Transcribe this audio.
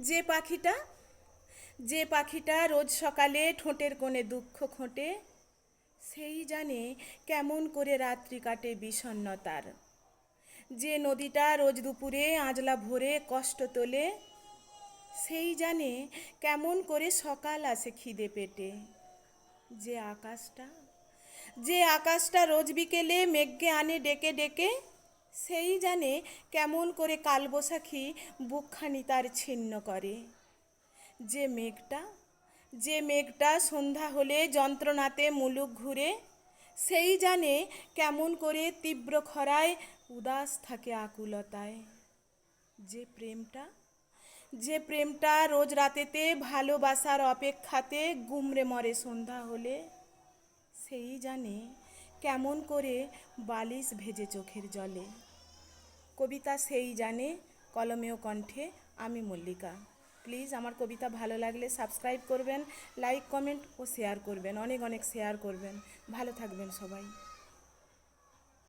যে পাখিটা যে পাখিটা রোজ সকালে ঠোঁটের কোণে দুঃখ খোঁটে, সেই জানে কেমন করে রাত্রি কাটে বিষণ্ণতার। যে নদীটা রোজ দুপুরে আজলা ভোরে কষ্ট তোলে, সেই জানে কেমন করে সকাল আসে খিদে পেটে। যে আকাশটা যে আকাশটা রোজ বিকেলে মেঘকে আনে ডেকে ডেকে সেই জানে কেমন করে কালবৈশাখী বুকখানি তার ছিন্ন করে। যে মেঘটা যে মেঘটা সন্ধ্যা হলে যন্ত্রণাতে মুলুক ঘুরে, সেই জানে কেমন করে তীব্র খরায় উদাস থাকে আকুলতায়। যে প্রেমটা যে প্রেমটা রোজ রাতেতে ভালোবাসার অপেক্ষাতে গুমরে মরে সন্ধ্যা হলে, সেই জানে কেমন করে বালিশ ভেজে চোখের জলে? কবিতা সেই জানে, কলমেও কণ্ঠে, আমি মল্লিকা। প্লিজ আমার কবিতা ভালো লাগলে সাবস্ক্রাইব করবেন, লাইক, কমেন্ট ও শেয়ার করবেন, অনেক অনেক শেয়ার করবেন। ভালো থাকবেন সবাই।